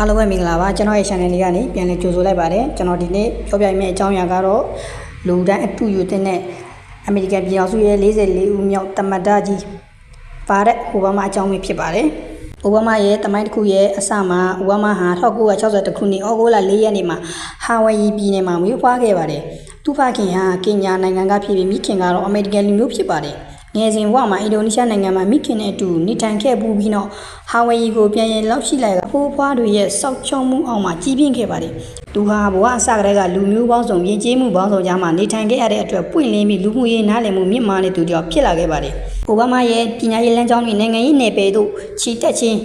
အားလုံးပဲမင်္ဂလာပါကျွန်တော်ရဲ့ channel လေးကနေပြန်လည်ကြိုဆိုလိုက်ပါတယ်ကျွန်တော်ဒီနေ့ပြောပြမယ့်အကြောင်းအရာကတော့လူတိုင်းအတူယူတဲ့အမေရိကန်ပြည်ထောင်စုရဲ့44ဦးမြောက်တမန်တော်ကြီးပါတဲ့အိုဘားမားအကြောင်းပဲဖြစ်ပါတယ်အိုဘားမားရဲ့တမိုင်းတစ်ခုရဲ့အစမှာအိုဘားမားဟာ1960ခုနှစ်ဩဂုတ်လ4ရက်နေ့မှာဟာဝိုင်ယီပြည်နယ်မှာမွေးဖွားခဲ့ပါတယ်သူ့ဖခင်ဟာကင်ညာနိုင်ငံကဖြစ်ပြီးမိခင်ကတော့အမေရိကန်လူမျိုးဖြစ်ပါတယ် ငယ်စဉ်ဘဝမှာအင်ဒိုနီးရှားနိုင်ငံမှာမိခင်နဲ့အတူနေထိုင်ခဲ့ပူပြီးတော့ဟာဝိုင်ယီကိုပြန်ရင်လောက်ရှိလိုက်ကဖိုးဖွားတွေရဲ့စောက်ချုံမှုအောင်မှာကြီးပြင်းခဲ့ပါတယ်။သူဟာဘဝအစကတည်းကလူမျိုးပေါင်းစုံယဉ်ကျေးမှုပေါင်းစုံကြားမှာနေထိုင်ခဲ့ရတဲ့အတွက်ပွင့်လင်းပြီးလူမှုရေးနားလည်မှုမြင့်မားတဲ့သူတယောက်ဖြစ်လာခဲ့ပါတယ်။အိုဘားမားရဲ့ပညာရေးလမ်းကြောင်းတွေနိုင်ငံရေးနယ်ပယ်တို့ချီတက်ခြင်း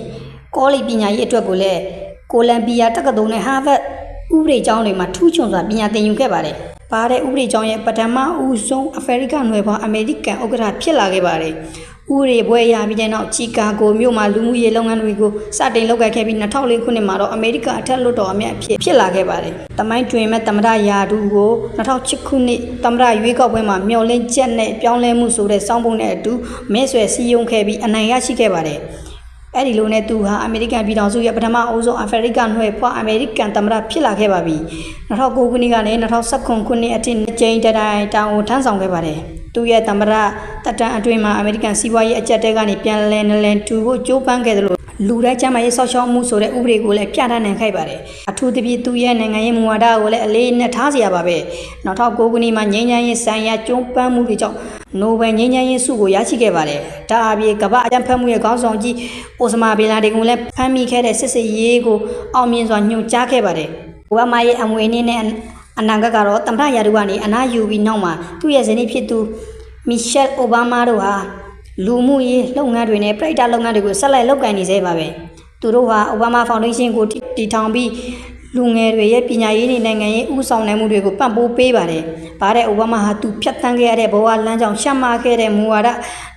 ကောလိပ်ပညာရေးအတွက်ကိုလည်းကိုလံဘီယာတက္ကသိုလ်နဲ့ဟာဗတ်ဥပဒေကျောင်းတွေမှာထူးချွန်စွာပညာသင်ယူခဲ့ပါတယ်။ပါတဲ့ဥပဒေကျောင်းရဲ့ပထမဦးဆုံးအမေရိကန်နွယ်ဖွားအမေရိကန်ဥက္ကဋ္ဌဖြစ်လာခဲ့ပါတယ်။ဥပဒေဘွဲရပြီးတဲ့နောက်ချီကာဂိုမြို့မှာလူမှုရေးလုပ်ငန်းတွေကိုစတင်လုပ်ကိုင်ခဲ့ပြီး2004ခုနှစ်မှာတော့အမေရိကန်အထက်လွှတ်တော်အမတ်အဖြစ်ဖြစ်လာခဲ့ပါတယ်။တမိုင်းတွင်မဲ့သမ္မတယာဒူကို2006ခုနှစ်သမ္မတရွေးကောက်ပွဲမှာမျှော်လင့်ချက်နဲ့ပြောင်းလဲမှုဆိုတဲ့စောင်းပုံနဲ့အတူမဲဆွယ်စည်းရုံးခဲ့ပြီးအနိုင်ရရှိခဲ့ပါတယ်။ အဲ့ဒီလိုနဲ့သူဟာအမေရိကန်ပြည်ထောင်စုရဲ့ပထမအဦးဆုံးအာဖရိကနှွယ်ဖွားအမေရိကန်သမ္မတဖြစ်လာခဲ့ပါပြီ2009ခုနှစ်ကနေ2019ခုနှစ်အထိကျင်းတိုင်တောင်ကိုထမ်းဆောင်ခဲ့ပါတယ်သူရဲ့သမ္မတတက်တန်းအတွင်းမှာအမေရိကန်စီးပွားရေးအကြက်တဲကနေပြန်လည်နလန်တူဖို့ကြိုးပမ်းခဲ့တယ်လို့လူတိုင်းကျမ်းမာရေးဆောက်ရှောက်မှုဆိုတဲ့ဥပဒေကိုလည်းပြဋ္ဌာန်းနိုင်ခဲ့ပါတယ်အထူးသဖြင့်သူရဲ့နိုင်ငံရေးမူဝါဒကိုလည်းအလေးနဲ့ထားစရာပါပဲ2009ခုနှစ်မှာငြိမ်းချမ်းရေးဆိုင်ရာကျုံးပန်းမှုတွေကြောင့် နိုဘယ်ငြိမ်းချမ်းရေးဆုကိုရရှိခဲ့ပါတယ်ဒါအပြင်ကမ္ဘာအကြံဖတ်မှုရဲ့ခေါင်းဆောင်ကြီးအိုစမာဘင်လာဒင်ကိုလည်းဖမ်းမိခဲ့တဲ့စစ်စစ်ရေးကိုအောင်မြင်စွာညွှန်ကြားခဲ့ပါတယ်အိုဘားမားရဲ့အမွေအနှစ်နဲ့အနာဂတ်ကတော့သမ္မတရာထူးကနေအနားယူပြီးနောက်မှာသူ့ရဲ့ဇနီးဖြစ်သူမီရှယ်အိုဘားမားတို့ဟာလူမှုရေးလုပ်ငန်းတွေနဲ့ပြည်ထလုပ်ငန်းတွေကိုဆက်လက်လုပ်ကိုင်နေစေပါပဲသူတို့ဟာအိုဘားမားဖောင်ဒေးရှင်းကိုတည်ထောင်ပြီး လူငယ်တွေရဲ့ပညာရေးနဲ့နိုင်ငံရေးဥဆောင်နိုင်မှုတွေကိုပံ့ပိုးပေးပါတယ်။ဗါတဲ့အိုဘားမားဟာသူဖြတ်တန်းခဲ့ရတဲ့ဘဝလမ်းကြောင်းရှက်မာခဲ့တဲ့မူဝါဒ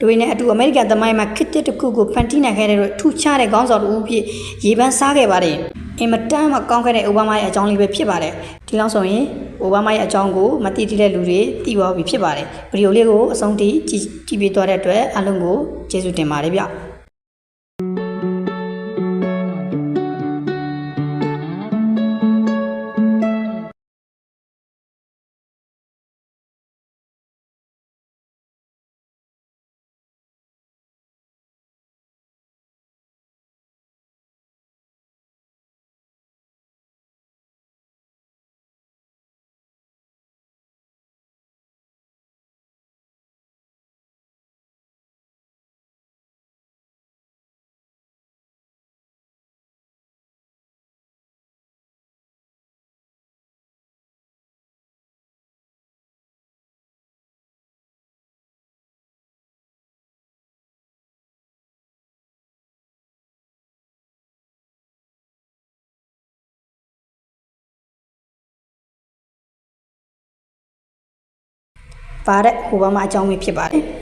တွေနဲ့အတူအမေရိကန်သမိုင်းမှာခစ်တစ်တစ်ခုကိုဖန်တီးနိုင်ခဲ့တဲ့ထူးခြားတဲ့ခေါင်းဆောင်တူအဖြစ်ရေပန်းစားခဲ့ပါတယ်။အင်မတန်မှကောင်းခဲ့တဲ့အိုဘားမားရဲ့အကြောင်းလေးပဲဖြစ်ပါတယ်။ဒီလောက်ဆိုရင်အိုဘားမားရဲ့အကြောင်းကိုမသိသေးတဲ့လူတွေသိသွားပြီဖြစ်ပါတယ်။ဗီဒီယိုလေးကိုအဆုံးထိကြည့်ကြည့်ပေးသွားတဲ့အတွက်အားလုံးကိုကျေးဇူးတင်ပါတယ်ဗျ။ ပါတဲ့ဟိုဘာမှအကြောင်းပဲဖြစ်ပါတယ်